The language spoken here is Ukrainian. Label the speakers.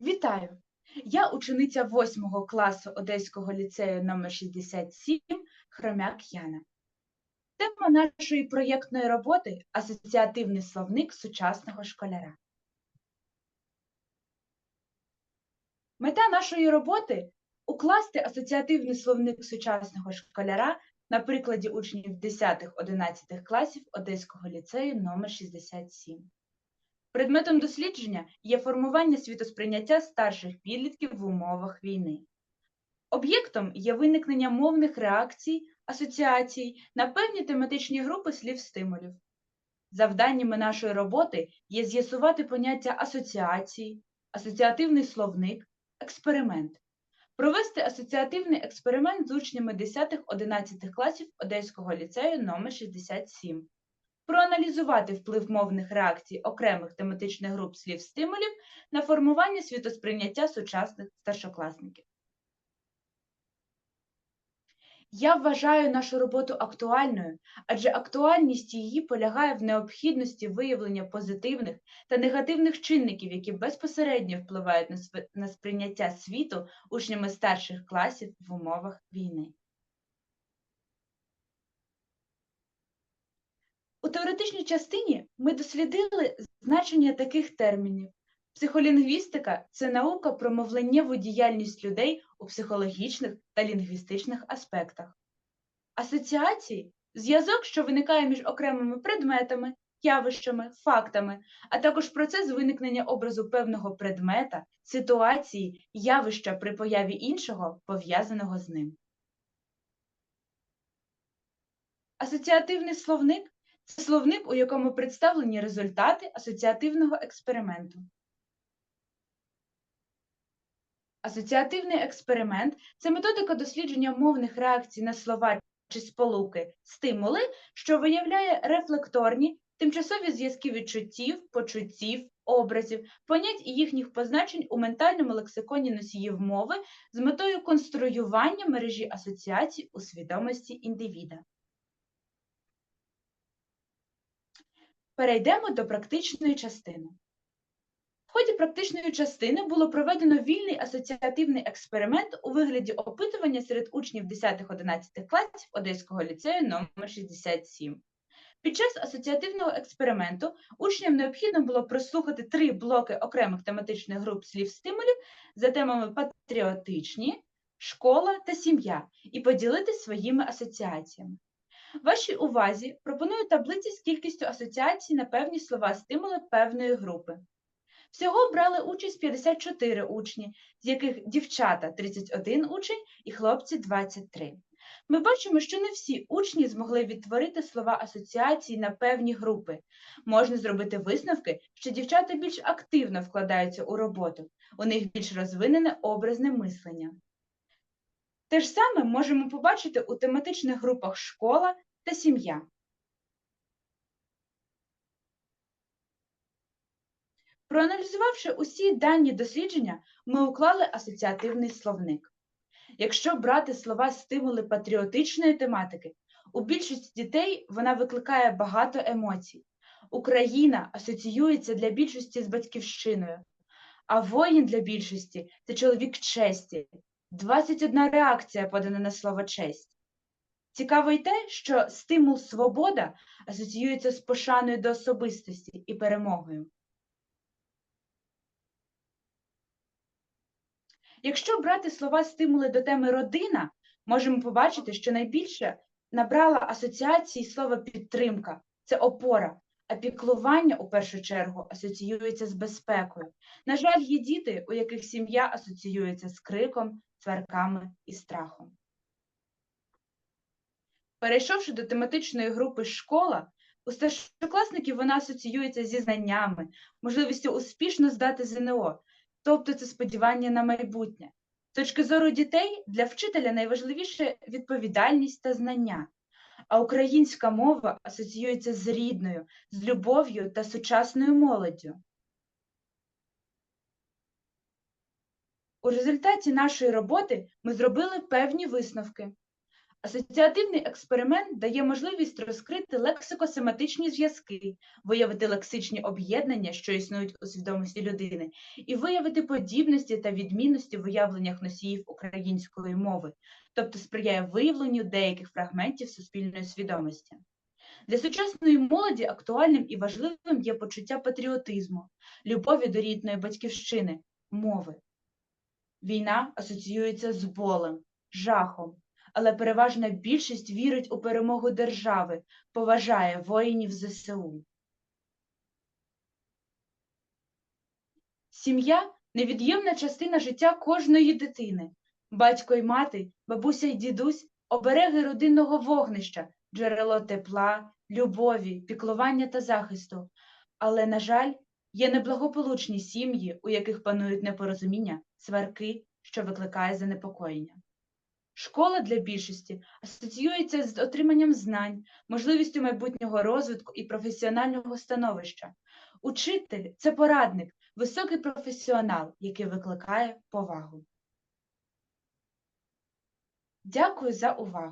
Speaker 1: Вітаю! Я учениця 8 класу Одеського ліцею номер 67 Хромяк Яна. Тема нашої проєктної роботи асоціативний словник сучасного школяра. Мета нашої роботи укласти асоціативний словник сучасного школяра на прикладі учнів 10-11 класів Одеського ліцею номер 67. Предметом дослідження є формування світосприйняття старших підлітків в умовах війни. Об'єктом є виникнення мовних реакцій, асоціацій на певні тематичні групи слів-стимулів. Завданнями нашої роботи є з'ясувати поняття асоціації, асоціативний словник, експеримент, провести асоціативний експеримент з учнями 10-11 класів Одеського ліцею номер 67 проаналізувати вплив мовних реакцій окремих тематичних груп слів-стимулів на формування світосприйняття сучасних старшокласників. Я вважаю нашу роботу актуальною, адже актуальність її полягає в необхідності виявлення позитивних та негативних чинників, які безпосередньо впливають на, сприйняття світу учнями старших класів в умовах війни. У теоретичній частині ми дослідили значення таких термінів. Психолінгвістика це наука про мовленнєву діяльність людей у психологічних та лінгвістичних аспектах. Асоціації зв'язок, що виникає між окремими предметами, явищами, фактами, а також процес виникнення образу певного предмета, ситуації, явища при появі іншого, пов'язаного з ним. Асоціативний словник це словник, у якому представлені результати асоціативного експерименту. Асоціативний експеримент це методика дослідження мовних реакцій на слова чи сполуки, стимули, що виявляє рефлекторні, тимчасові зв'язки відчуттів, почуттів, образів, понять і їхніх позначень у ментальному лексиконі носіїв мови з метою конструювання мережі асоціацій у свідомості індивіда. Перейдемо до практичної частини. В ході практичної частини було проведено вільний асоціативний експеримент у вигляді опитування серед учнів 10-11 класів Одеського ліцею номер 67. Під час асоціативного експерименту учням необхідно було прослухати три блоки окремих тематичних груп слів-стимулів за темами патріотичні, школа та сім'я і поділити своїми асоціаціями. Вашій увазі пропоную таблиці з кількістю асоціацій на певні слова стимули певної групи. Всього брали участь 54 учні, з яких дівчата 31 учень і хлопці 23. Ми бачимо, що не всі учні змогли відтворити слова асоціації на певні групи. Можна зробити висновки, що дівчата більш активно вкладаються у роботу, у них більш розвинене образне мислення. Те ж саме можемо побачити у тематичних групах школа та сім'я. Проаналізувавши усі дані дослідження, ми уклали асоціативний словник. Якщо брати слова стимули патріотичної тематики, у більшості дітей вона викликає багато емоцій. Україна асоціюється для більшості з батьківщиною, а воїн для більшості це чоловік честі. 21 реакція подана на слово честь. Цікаво й те, що стимул свобода асоціюється з пошаною до особистості і перемогою. Якщо брати слова стимули до теми родина, можемо побачити, що найбільше набрала асоціації слово підтримка це опора, а піклування у першу чергу асоціюється з безпекою. На жаль, є діти, у яких сім'я асоціюється з криком, сварками і страхом. Перейшовши до тематичної групи школа, у старшокласників вона асоціюється зі знаннями, можливістю успішно здати ЗНО, тобто це сподівання на майбутнє. З точки зору дітей для вчителя найважливіше відповідальність та знання, а українська мова асоціюється з рідною, з любов'ю та сучасною молоддю. У результаті нашої роботи ми зробили певні висновки. Асоціативний експеримент дає можливість розкрити лексико-семантичні зв'язки, виявити лексичні об'єднання, що існують у свідомості людини, і виявити подібності та відмінності в уявленнях носіїв української мови, тобто сприяє виявленню деяких фрагментів суспільної свідомості. Для сучасної молоді актуальним і важливим є почуття патріотизму, любові до рідної батьківщини, мови. Війна асоціюється з болем, жахом, але переважна більшість вірить у перемогу держави, поважає воїнів ЗСУ. Сім'я невід'ємна частина життя кожної дитини. Батько й мати, бабуся й дідусь обереги родинного вогнища, джерело тепла, любові, піклування та захисту. Але, на жаль, є неблагополучні сім'ї, у яких панують непорозуміння, сварки, що викликає занепокоєння. Школа для більшості асоціюється з отриманням знань, можливістю майбутнього розвитку і професіонального становища. Учитель це порадник, високий професіонал, який викликає повагу. Дякую за увагу!